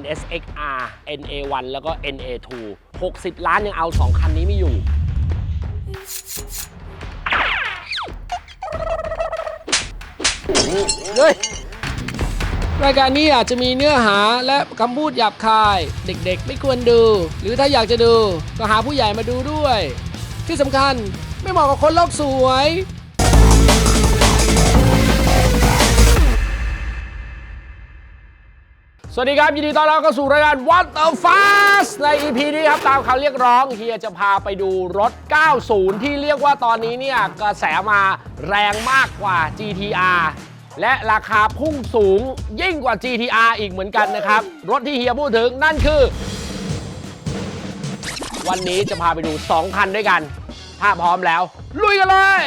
NSXR NA1 แล้วก็ NA2 60 ล้านยังเอา 2 คันนี้ไม่อยู่ เฮ้ย รายการนี้อาจจะมีเนื้อหาและคำพูดหยาบคาย เด็กๆ ไม่ควรดู หรือถ้าอยากจะดู ก็หาผู้ใหญ่มาดูด้วย ที่สำคัญไม่เหมาะกับคนโลกสวย สวัสดีครับ ยินดีต้อนรับเข้าสู่รายการ What the Fast ใน EP นี้ครับ ตามคำเรียกร้องเฮียจะพาไปดูรถ 90 ที่เรียกว่าตอนนี้เนี่ยกระแสมาแรงมากกว่า GTR และราคาพุ่งสูงยิ่งกว่า GTR อีกเหมือนกันนะครับ รถที่เฮียพูดถึงนั่นคือ วันนี้จะพาไปดู 2 คันด้วยกัน ถ้าพร้อมแล้ว ลุยกันเลย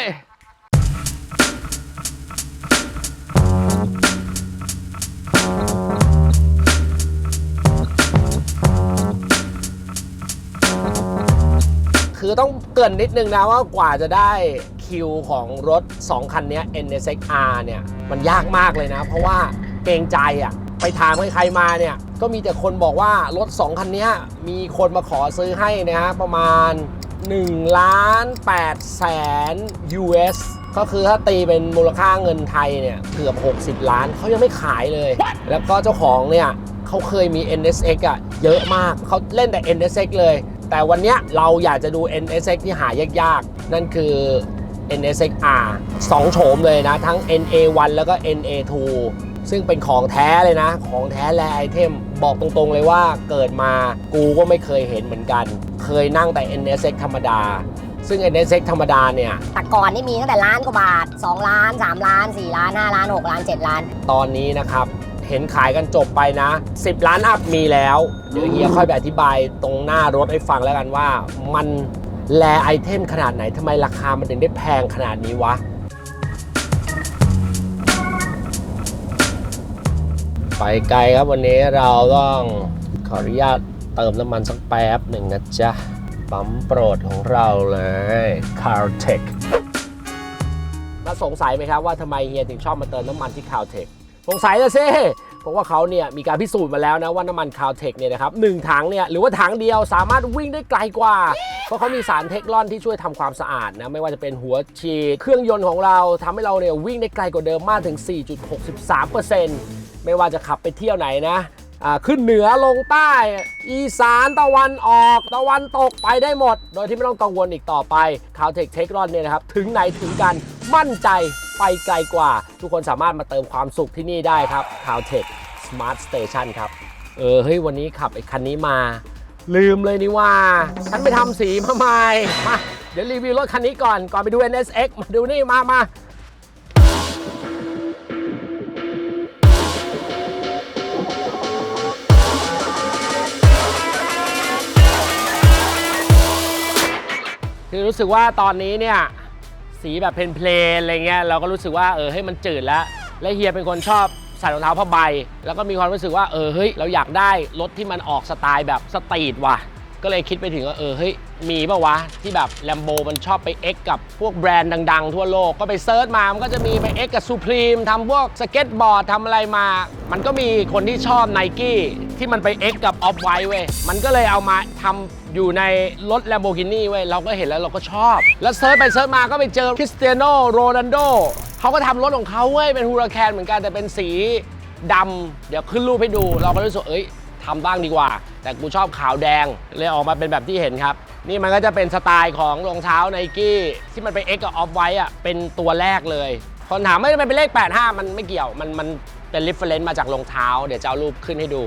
คือต้องเกรินนิดนึงนะว่ากว่าจะได้คิวของรถ 2 คันนี้ NSXR เนี่ย มันยากมากเลยนะ เพราะว่าเกรงใจอะไปถามใครๆมาเนี่ย ก็มีแต่คนบอกว่ารถ 2 คันนี้มีคนมาขอซื้อให้นะฮะประมาณ1ล้าน8แสน US ก็คือถ้าตีเป็นมูลค่าเงินไทยเนี่ยเกือบ 60 ล้านเขายังไม่ขายเลย แล้วก็เจ้าของเนี่ยเขาเคยมี NSX อะเยอะมากเขาเล่นแต่ NSX เลย แต่วันเนี้ยเราอยากจะดู NSX ที่หายากๆ นั่นคือ NSX-R 2 โฉมเลยนะ ทั้ง NA1 แล้วก็ NA2 ซึ่งเป็นของแท้เลยนะ ของแท้แลไอเทม บอกตรงๆเลยว่าเกิดมากูก็ไม่เคยเห็นเหมือนกัน เคยนั่งแต่ NSX ธรรมดา ซึ่ง NSX ธรรมดาเนี่ย แต่ก่อนนี่มีตั้งแต่ล้านกว่าบาท 2 ล้าน 3 ล้าน 4 ล้าน 5 ล้าน 6 ล้าน 7 ล้าน ตอนนี้นะครับ เห็นขายกันจบไปนะ 10 ล้านอัพมีแล้วเดี๋ยวเฮียค่อยไปอธิบายตรงหน้ารถให้ฟังแล้วกันว่ามันแลไอเทมขนาดไหนทำไมราคามันถึงได้แพงขนาดนี้วะไปไกลครับวันนี้เราต้องขออนุญาตเติมน้ำมันสักแป๊บหนึ่งนะจ๊ะปั๊มโปรดของเราเลย Caltech มาสงสัยไหมครับว่าทำไมเฮียถึงชอบมาเติมน้ำมันที่ Caltech สงสัยละสิเพราะว่าเขาเนี่ยมีการพิสูจน์มาแล้วนะว่าน้ำมัน Caltech เนี่ยนะครับหนึ่งถังเนี่ยหรือว่าถังเดียวสามารถวิ่งได้ไกลกว่า เพราะเขามีสารเทคลอนที่ช่วยทำความสะอาดนะไม่ว่าจะเป็นหัวฉีดเครื่องยนต์ของเราทำให้เราเนี่ยวิ่งได้ไกลกว่าเดิมมากถึง 4.63%ไม่ว่าจะขับไปเที่ยวไหนนะขึ้นเหนือลงใต้ อีสานตะวันออกตะวันตกไปได้หมด โดยที่ไม่ต้องกังวลอีกต่อไป c a l t e c h t e c h r o n เนี่ยนะครับ ถึงไหนถึงกันมั่นใจ ไปไกลกว่า ทุกคนสามารถมาเติมความสุขที่นี่ได้ครับ c a l t e c h Smart Station ครับ เออ เฮ้ย วันนี้ขับไอ้คันนี้มา ลืมเลยนี่ว่า ฉันไปทำสีมาใหม่มา เดี๋ยวรีวิวรถคันนี้ก่อน ก่อนไปดู NSX มาดูนี่ มามาคือรู้สึกว่าตอนนี้เนี่ย สีแบบเพลนๆอะไรเงี้ยเราก็รู้สึกว่าเออให้ยมันจืดแล้ว และเฮียเป็นคนชอบใส่รองเท้าผ้าใบ แล้วก็มีความรู้สึกว่าเออเฮ้ยเราอยากได้รถที่มันออกสไตล์แบบสตรีทว่ะ ก็เลยคิดไปถึงว่าเออเฮ้ยมีป่าวะ ที่แบบแลมโบมันชอบไปเอ็กกับพวกแบรนด์ดัง ๆ ทั่วโลกก็ไปเซิร์ชมา มันก็จะมีไปเอ็กกับซูพรีมทำพวกสเก็ตบอร์ดทำอะไรมา มันก็มีคนที่ชอบไนกี้ที่มันไปเอ็กกับออฟไวท์เว้ยมันก็เลยเอามาทำอยู่ในรถ Lamborghini เว้ยเราก็เห็นแล้วเราก็ชอบ แล้วเซิร์ชไปเซิร์ชมาก็ไปเจอคริสเตียโนโรนัลโดเขาก็ทำรถของเขาเว้ยเป็นฮูราแคนเหมือนกันแต่เป็นสีดำเดี๋ยวขึ้นรูปให้ดูเราก็รู้สึกเอ้ย ทำบ้างดีกว่า แต่กูชอบขาวแดงเลยออกมาเป็นแบบที่เห็นครับ นี่มันก็จะเป็นสไตล์ของรองเท้าไนกี้ที่มันไปเอ็กกับออฟไว้อะเป็นตัวแรกเลยคนถามไม่ได้เป็นเลข 85 มันไม่เกี่ยวมันมันเป็นริฟเฟรนซ์มาจากรองเท้า เดี๋ยวจะเอารูปขึ้นให้ดู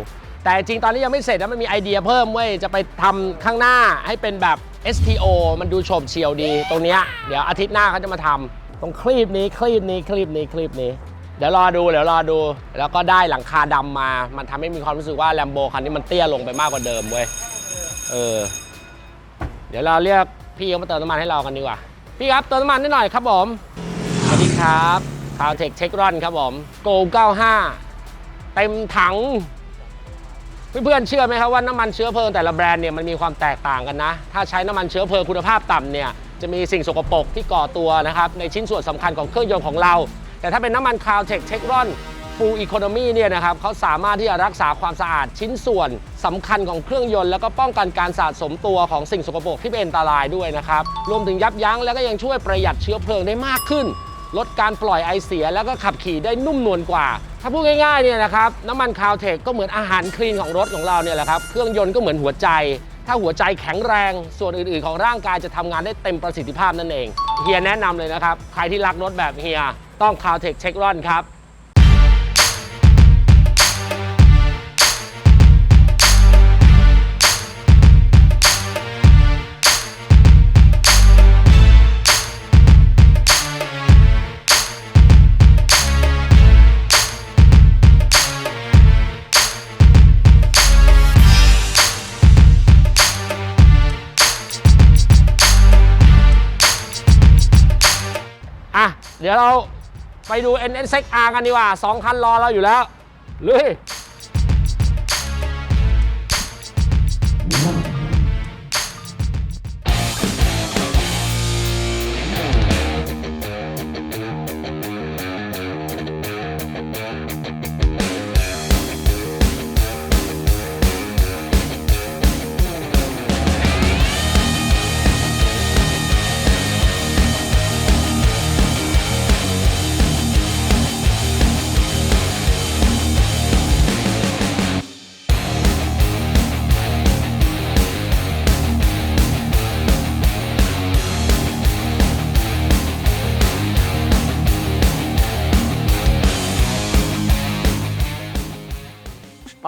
แต่จริงตอนนี้ยังไม่เสร็จนะมันมีไอเดียเพิ่มเว้ยจะไปทำข้างหน้าให้เป็นแบบ STO มันดูโฉบเฉียวดี ตรงเนี้ยเดี๋ยวอาทิตย์หน้าเขาจะมาทำตรงคลีปนี้คลีปนี้คลีปนี้คลีปนี้ เดี๋ยวรอดูเดี๋ยวรอดู แล้วก็ได้หลังคาดำมา มันทำให้มีความรู้สึกว่าแลมโบคันนี้มันเตี้ยลงไปมากกว่าเดิมเว้ย เออ เดี๋ยวเราเรียกพี่เขามาเติมน้ำมันให้เรากันดีกว่า พี่ครับเติมน้ำมันนิดหน่อยครับผม สวัสดีครับคาวเทคเช็ครอนครับผมโก95 เต็มถัง เพื่อนๆเชื่อไหมครับว่าน้ำมันเชื้อเพลิงแต่ละแบรนด์เนี่ยมันมีความแตกต่างกันนะ ถ้าใช้น้ำมันเชื้อเพลิงคุณภาพต่ำเนี่ยจะมีสิ่งสกปรกที่ก่อตัวนะครับในชิ้นส่วนสำคัญของเครื่องยนต์ของเรา แต่ถ้าเป็นน้ำมันคาวเทคเทครอนฟูลอีโคโนมีเนี่ยนะครับเขาสามารถที่จะรักษาความสะอาดชิ้นส่วนสำคัญของเครื่องยนต์ แล้วก็ป้องกันการสะสมตัวของสิ่งสกปรกที่เป็นอันตรายด้วยนะครับ รวมถึงยับยั้งแล้วก็ยังช่วยประหยัดเชื้อเพลิงได้มากขึ้น ลดการปล่อยไอเสียแล้วก็ขับขี่ได้นุ่มนวลกว่า ถ้าพูดง่ายๆเนี่ยนะครับน้ำมันคาวเทคก็เหมือนอาหารคลีนของรถของเราเนี่ยแหละครับเครื่องยนต์ก็เหมือนหัวใจ ถ้าหัวใจแข็งแรง ส่วนอื่นๆ ของร่างกายจะทำงานได้เต็มประสิทธิภาพนั่นเองเฮียแนะนำเลยนะครับใครที่รักรถแบบเฮีย ต้องคาวเทคเช็ครอนครับอะเดี๋ยวเรา ไปดู NSX-R กันดีกว่า 2 คันรอเราอยู่แล้วลุย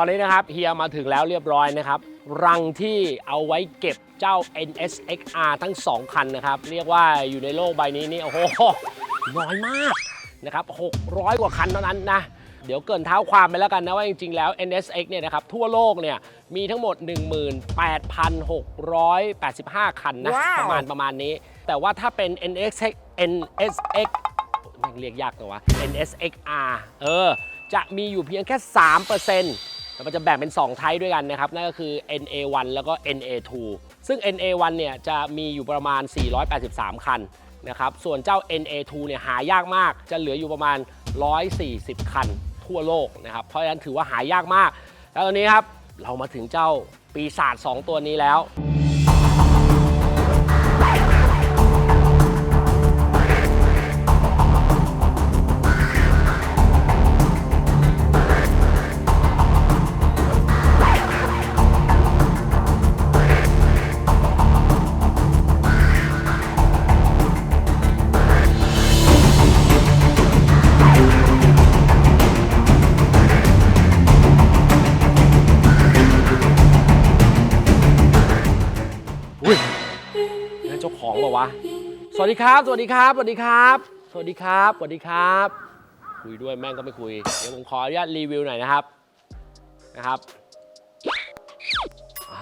อนนี้นะครับเฮียมาถึงแล้วเรียบร้อยนะครับ รังที่เอาไว้เก็บเจ้า NSXR ทั้ง 2 คันนะครับ เรียกว่าอยู่ในโลกใบนี้นี่โอ้โหน้อยมากนะครับ 600 กว่าคันเท่านั้นนะ เดี๋ยวเกรินเท้าความไปแล้วกันนะว่าจริงๆแล้ว NSX เนี่ยนะครับทั่วโลกเนี่ยมีทั้งหมด 18,685 คันนะว้าวประมาณประมาณนี้ แต่ว่าถ้าเป็น NSX NSX แม่งเรียกยากตัววะ NSXR เออจะมีอยู่เพียงแค่ 3% แล้วมันจะแบ่งเป็น 2 ไทป์ด้วยกันนะครับ นั่นก็คือ NA1 แล้วก็ NA2 ซึ่ง NA1 เนี่ยจะมีอยู่ประมาณ 483 คันนะครับ ส่วนเจ้า NA2 เนี่ยหายากมาก จะเหลืออยู่ประมาณ 140 คันทั่วโลกนะครับ เพราะฉะนั้นถือว่าหายากมาก แล้วตอนนี้ครับ เรามาถึงเจ้าปีศาจ2ตัวนี้แล้ว สวัสดีครับ สวัสดีครับ สวัสดีครับ สวัสดีครับ สวัสดีครับ คุยด้วยแม่งก็ไม่คุย เดี๋ยวผมขออนุญาตรีวิวหน่อยนะครับ นะครับอ่า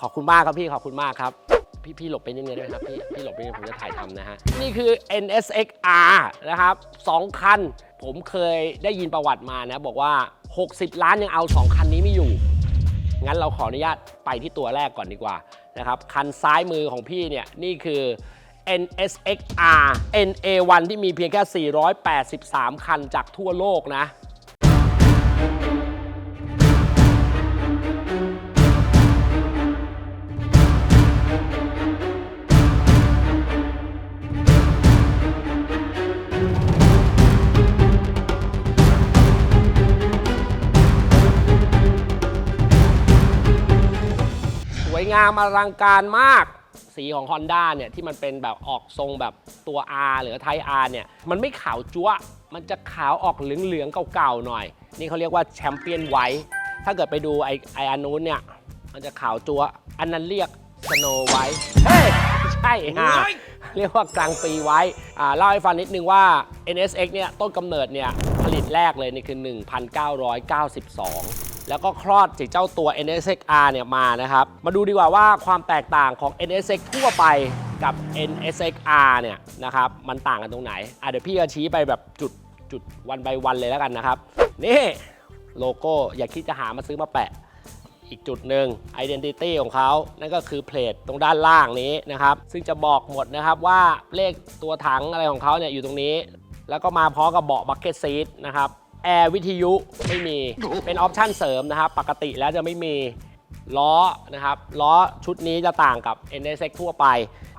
ขอบคุณมากครับพี่ ขอบคุณมากครับ พี่พี่หลบไปนิดนึงได้ไหมครับพี่ พี่หลบไปนิดนึงผมจะถ่ายทำนะฮะ นี่คือ NSXR นะครับสองคัน ผมเคยได้ยินประวัติมานะ บอกว่า 60 ล้านยังเอา 2 คันนี้ไม่อยู่ งั้นเราขออนุญาตไปที่ตัวแรกก่อนดีกว่านะครับ คันซ้ายมือของพี่เนี่ย นี่คือ NSXR NA1 ที่มีเพียงแค่ 483 คันจากทั่วโลกนะสวยงามอลังการมาก สีของ Honda เนี่ยที่มันเป็นแบบออกทรงแบบตัว R หรือไท R เนี่ยมันไม่ขาวจั๊วะมันจะขาวออกเหลืองๆเก่าๆหน่อย นี่เขาเรียกว่าแชมเปี้ยนไวท์ถ้าเกิดไปดูไอไออันนู้นเนี่ยมันจะขาวจั๊วะอันนั้นเรียกสโนไวท์เฮ้ยไม่ใช่ฮะเรียกว่ากลางปีไว้อ่าเล่าให้ฟังนิดนึงว่า NSX เนี่ยต้นกำเนิดเนี่ยผลิตแรกเลยนี่คือ 1992 แล้วก็คลอดจากเจ้าตัว NSX-R เนี่ยมานะครับ มาดูดีกว่าว่าความแตกต่างของ NSX ทั่วไปกับ NSX-R เนี่ยนะครับ มันต่างกันตรงไหน อะเดี๋ยวพี่จะชี้ไปแบบจุดจุดวันใบวันเลยแล้วกันนะครับ นี่โลโก้อย่าคิดจะหามาซื้อมาแปะ อีกจุดหนึ่ง Identity ของเขานั่นก็คือเพลทตรงด้านล่างนี้นะครับ ซึ่งจะบอกหมดนะครับว่าเลขตัวถังอะไรของเขาเนี่ยอยู่ตรงนี้ แล้วก็มาพร้อมกับเบาะบักเก็ตซีทนะครับ แอร์วิทยุไม่มี เป็นออปชั่นเสริมนะครับ ปกติแล้วจะไม่มีล้อนะครับ ล้อชุดนี้จะต่างกับ NSX ทั่วไป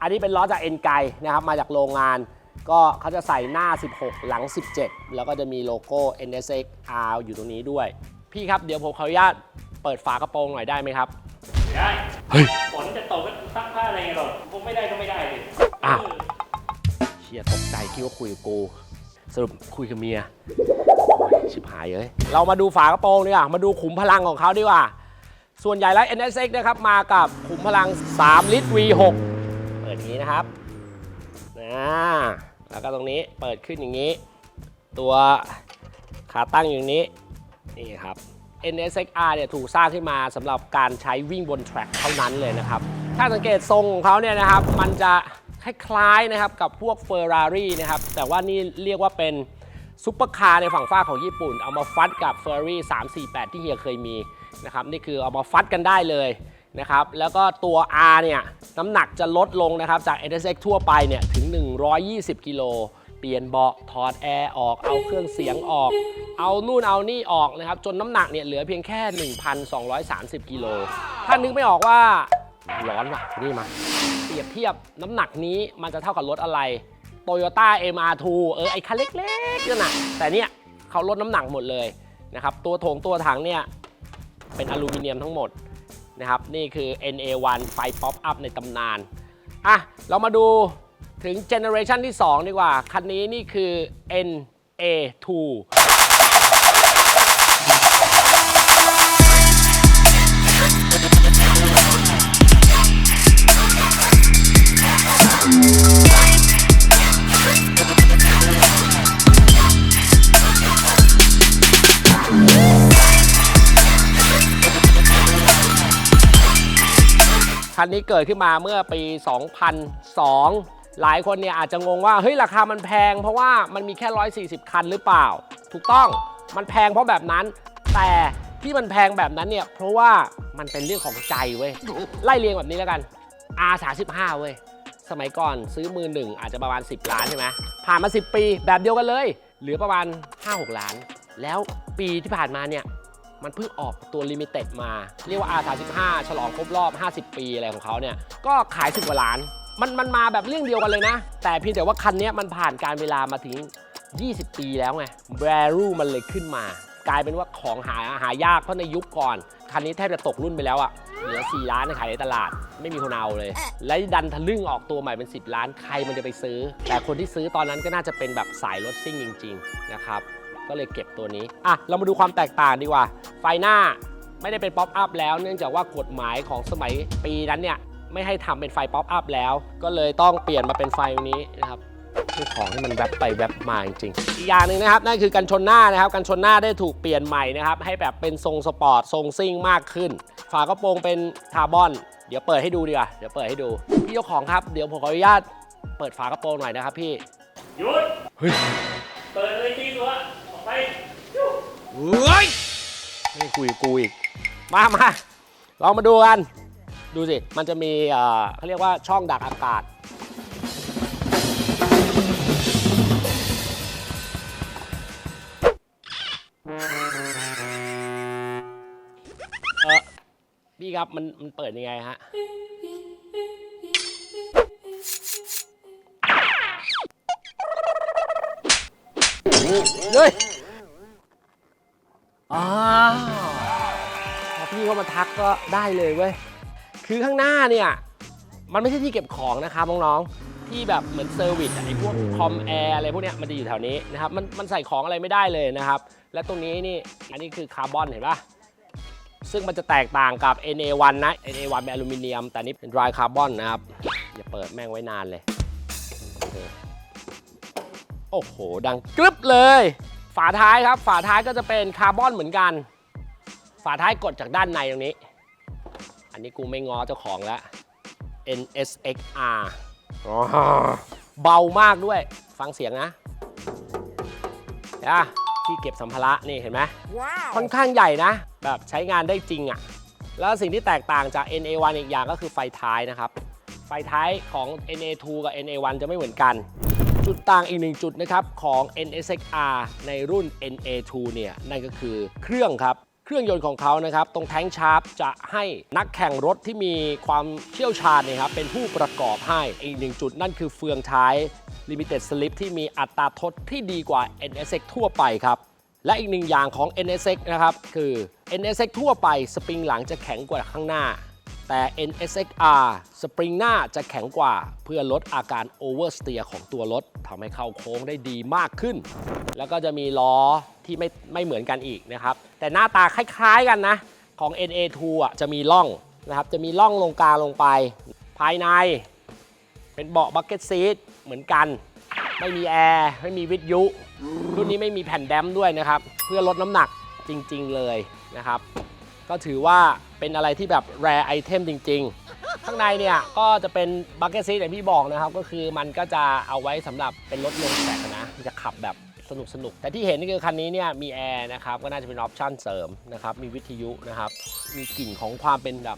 อันนี้เป็นล้อจาก n ไกนะครับ มาจากโรงงาน ก็เขาจะใส่หน้า 16 หลัง 17 แล้วก็จะมีโลโก้ NSX R อยู่ตรงนี้ด้วย พี่ครับเดี๋ยวผมขออนุญาตเปิดฝากระโปรงหน่อยได้ไหมครับ ได้ฝนจะตกก็ซักผ้าอะไรไงหรอกคงไม่ได้ก็ไม่ได้เลยอ้าวเชียตกใจคิดว่าคุยกับกู สรุปคุยกับเมียโอ้ย ชิบหายเลยเรามาดูฝากระโปรงดีกว่ามาดูขุมพลังของเขาดีกว่า ส่วนใหญ่แล้ว NSX นะครับมากับขุมพลัง 3 ลิตร V6 เปิดอย่างนี้นะครับนะแล้วก็ตรงนี้เปิดขึ้นอย่างนี้ ตัวขาตั้งอยู่นี้นี่ครับ NSXR เนี่ยถูกสร้างขึ้นมาสำหรับการใช้วิ่งบนแทร็กเท่านั้นเลยนะครับ ถ้าสังเกตทรงของเขาเนี่ยนะครับ มันจะคล้ายๆนะครับกับพวก Ferrari นะครับ แต่ว่านี่เรียกว่าเป็น ซุปเปอร์คาร์ในฝั่งฝ้าของญี่ปุ่น เอามาฟัดกับ Ferrari 348 ที่เฮียเคยมีนะครับนี่คือเอามาฟัดกันได้เลยนะครับแล้วก็ตัว R เนี่ยน้ำหนักจะลดลงนะครับจาก NSX ทั่วไปเนี่ยถึง 120 กิโลเปลี่ยนเบาะถอดแอร์ออกเอาเครื่องเสียงออก เอานู่นเอานี่ออกนะครับจนน้ำหนักเนี่ยเหลือเพียงแค่ 1,230 กิโลถ้านึกไม่ออกว่าร้อนว่ะนี่มาเปรียบเทียบน้ำหนักนี้มันจะเท่ากับรถอะไร โตโยต้า MR2 เออไอคันเล็กๆนั่นน่ะแต่เนี่ยเขาลดน้ำหนักหมดเลยนะครับตัวถงตัวถังเนี่ยเป็นอลูมิเนียมทั้งหมดนะครับนี่คือ NA1 ไฟป๊อปอัพในตำนานอะเรามาดูถึงเจเนอเรชันที่ 2 ดีกว่า คันนี้นี่คือ NA2 คันนี้เกิดขึ้นมาเมื่อปี 2002 หลายคนเนี่ยอาจจะงงว่าเฮ้ยราคามันแพง เพราะว่ามันมีแค่ 140 คันหรือเปล่า ถูกต้องมันแพงเพราะแบบนั้น แต่ที่มันแพงแบบนั้นเนี่ยเพราะว่ามันเป็นเรื่องของใจเว้ยไล่เรียงแบบนี้แล้วกัน R35 เว้ยสมัยก่อนซื้อมือหนึ่งอาจจะประมาณ 10 ล้านใช่ไหมผ่านมา 10 ปีแบบเดียวกันเลย เหลือประมาณ 5-6 ล้าน แล้วปีที่ผ่านมาเนี่ย มันเพิ่งออกตัวลิมิเต็ดมา เรียกว่า R35 ฉลองครบรอบ 50 ปีอะไรของเขาเนี่ย ก็ขาย 10กว่าล้าน มันมันมาแบบเรื่องเดียวกันเลยนะ แต่เพียงแต่ว่าคันเนี้ยมันผ่านการเวลามาถึง 20 ปีแล้วไง Value มันเลยขึ้นมา กลายเป็นว่าของหาหายากเพราะในยุคก่อน คันนี้แทบจะตกรุ่นไปแล้วอะเหลือ 4 ล้านขายในตลาด ไม่มีคนเอาเลย และดันทะลึ่งออกตัวใหม่เป็น 10 ล้าน ใครมันจะไปซื้อ แต่คนที่ซื้อตอนนั้นก็น่าจะเป็นแบบสายรถซิ่งจริง ๆ นะครับ ก็เลยเก็บตัวนี้ อะ เรามาดูความแตกต่างดีกว่า ไฟหน้าไม่ได้เป็นป๊อปอัพแล้วเนื่องจากว่ากฎหมายของสมัยปีนั้นเนี่ยไม่ให้ทำเป็นไฟป๊อปอัพแล้ว ก็เลยต้องเปลี่ยนมาเป็นไฟนี้นะครับคือของที่มันแวบไปแวบมาจริงๆอีกอย่างหนึ่งนะครับนั่นคือกันชนหน้านะครับกันชนหน้าได้ถูกเปลี่ยนใหม่นะครับให้แบบเป็นทรงสปอร์ตทรงซิ่งมากขึ้น ฝากระโปรงเป็นคาร์บอน เดี๋ยวเปิดให้ดูดีกว่าเดี๋ยวเปิดให้ดูพี่เจ้าของครับเดี๋ยวผมขออนุญาตเปิดฝากระโปรงหน่อยนะครับพี่หยุดเปิดเลยที่ตัวออกไปเฮ้ย ไม่คุยกับกูอีก มามาเรามาดูกัน ดูสิ มันจะมีเขาเรียกว่าช่องดักอากาศ เออพี่ครับ มันมันเปิดยังไงฮะเฮ้ย ทักก็ได้เลยเว้ย คือข้างหน้าเนี่ย มันไม่ใช่ที่เก็บของนะครับน้องๆ ที่แบบเหมือนเซอร์วิสอะไอ้พวกคอมแอร์อะไรพวกเนี้ยมันจะอยู่แถวนี้นะครับ มันมันใส่ของอะไรไม่ได้เลยนะครับ และตรงนี้นี่ อันนี้คือคาร์บอนเห็นปะซึ่งมันจะแตกต่างกับ NA1 นะ NA1 เป็นอลูมิเนียม แต่นี่เป็น dry carbon นะครับ อย่าเปิดแม่งไว้นานเลย โอ้โห ดังกรึบเลย ฝาท้ายครับ ฝาท้ายก็จะเป็นคาร์บอนเหมือนกัน ฝาท้ายกดจากด้านในตรงนี้ อันนี้กูไม่ง้อเจ้าของแล้ว NSXR อ๋อเบามากด้วย ฟังเสียงนะนะที่เก็บสัมภาระนี่เห็นไหมค่อนข้างใหญ่นะ แบบใช้งานได้จริงอะ่ะ แล้วสิ่งที่แตกต่างจาก NA1 อีกอย่างก็คือไฟท้ายนะครับ ไฟท้ายของ NA2 กับ NA1 จะไม่เหมือนกัน จุดต่างอีกหนึ่งจุดนะครับของ NSXR ในรุ่น NA2 เนี่ยนั่นก็คือเครื่องครับ เครื่องยนต์ของเขานะครับ ตรงแท้งชาร์ปจะให้นักแข่งรถที่มีความเชี่ยวชาญเนยครับเป็นผู้ประกอบให้อีกหนึ่งจุดนั่นคือเฟืองท้าย Limited Slip ที่มีอัตราทดที่ดีกว่า NSX ทั่วไปครับ และอีกหนึ่งอย่างของ NSX นะครับคือ NSX ทั่วไปสปริงหลังจะแข็งกว่าข้างหน้า แต่ NSXR สปริงหน้าจะแข็งกว่าเพื่อลดอาการ oversteer ของตัวรถทำให้เข้าโค้งได้ดีมากขึ้น แล้วก็จะมีล้อที่ไม่ไม่เหมือนกันอีกนะครับ แต่หน้าตาคล้ายๆกันนะ ของ NA2 อะจะมีร่องนะครับ จะมีร่องลงกลางลงไป ภายใน เป็นเบาะบักเก็ตซีทเหมือนกัน ไม่มีแอร์ ไม่มีวิทยุ รุ่นนี้ไม่มีแผ่นแดมด้วยนะครับ เพื่อลดน้ำหนักจริงๆเลยนะครับ ก็ถือว่า เป็นอะไรที่แบบแรไอเทมจริง ๆ ข้างในเนี่ยก็จะเป็นบักเก็ตซีอย่างที่บอกนะครับ ก็คือมันก็จะเอาไว้สำหรับเป็นรถลงแสกนะจะขับแบบสนุกสนุกๆแต่ที่เห็นนี่คือคันนี้เนี่ยมีแอร์นะครับก็น่าจะเป็นออปชั่นเสริมนะครับมีวิทยุนะครับมีกลิ่นของความเป็นแบบ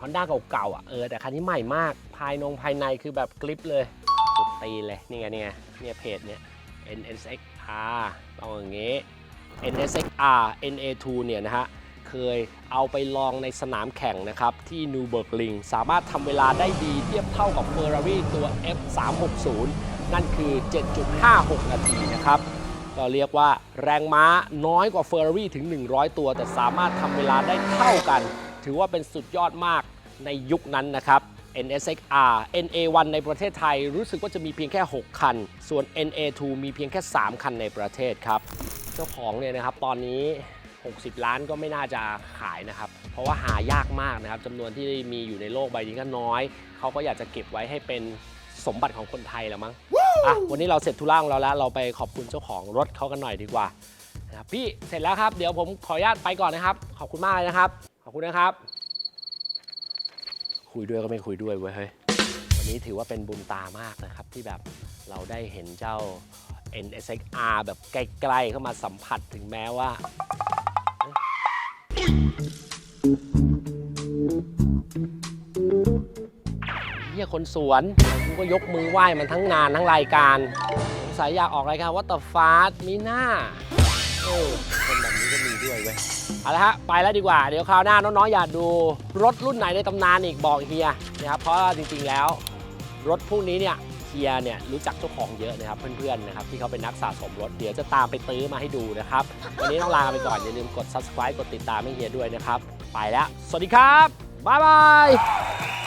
ฮอนด้าเก่าๆอะเออแต่คันนี้ใหม่มากภายนงภายในคือแบบกริปเลยสุดตีเลยนี่ไงนี่ไงเนี่ยเพจเนี่ย NSXR เอาอย่างงี้ NSXR NA2 เนี่ยนะฮะ เคยเอาไปลองในสนามแข่งนะครับที่นิวเบิร์กลิงสามารถทำเวลาได้ดีเทียบเท่ากับ Ferrari ตัว F360 นั่นคือ 7.56 นาทีนะครับก็เรียกว่าแรงม้าน้อยกว่า Ferrari ถึง 100 ตัว แต่สามารถทำเวลาได้เท่ากัน ถือว่าเป็นสุดยอดมากในยุคนั้นนะครับ NSXR NA1 ในประเทศไทยรู้สึกว่าจะมีเพียงแค่ 6 คัน ส่วน NA2 มีเพียงแค่ 3 คันในประเทศครับ เจ้าของเนี่ยนะครับตอนนี้ 60 ล้านก็ไม่น่าจะขายนะครับ เพราะว่าหายากมากนะครับจำนวนที่มีอยู่ในโลกใบนี้ก็น้อย เขาก็อยากจะเก็บไว้ให้เป็นสมบัติของคนไทยแล้วมั้งอะวันนี้เราเสร็จธุระของเราแล้ว เราไปขอบคุณเจ้าของรถเขากันหน่อยดีกว่านะครับพี่เสร็จแล้วครับเดี๋ยวผมขออนุญาตไปก่อนนะครับ ขอบคุณมากเลยนะครับ ขอบคุณนะครับ คุยด้วยก็ไม่คุยด้วยเว้ยเฮ้ยวันนี้ถือว่าเป็นบุญตามากนะครับ ที่แบบเราได้เห็นเจ้า NSXR แบบใกล้ๆเข้ามาสัมผัสถึงแม้ว่า เฮียคนสวนกูก็ยกมือไหว้มันทั้งงานทั้งรายการสงสัยอยากออกรายการวัตตฟาสมีหน้าเออคนแบบนี้ก็มีด้วยเว้ยเอาละฮะ ไปแล้วดีกว่า เดี๋ยวคราวหน้าน้องๆอยากดูรถรุ่นไหนในตำนานอีกบอกเฮียนะครับเพราะจริงๆแล้ว รถพวกนี้เนี่ย เฮียเนี่ยรู้จักเจ้าของเยอะนะครับเพื่อนๆนะครับที่เขาเป็นนักสะสมรถเดี๋ยวจะตามไปตื้อมาให้ดูนะครับวันนี้ต้องลาไปก่อนอย่าลืมกด subscribe กดติดตามให้เฮียด้วยนะครับ ไปแล้ว สวัสดีครับบ๊ายบาย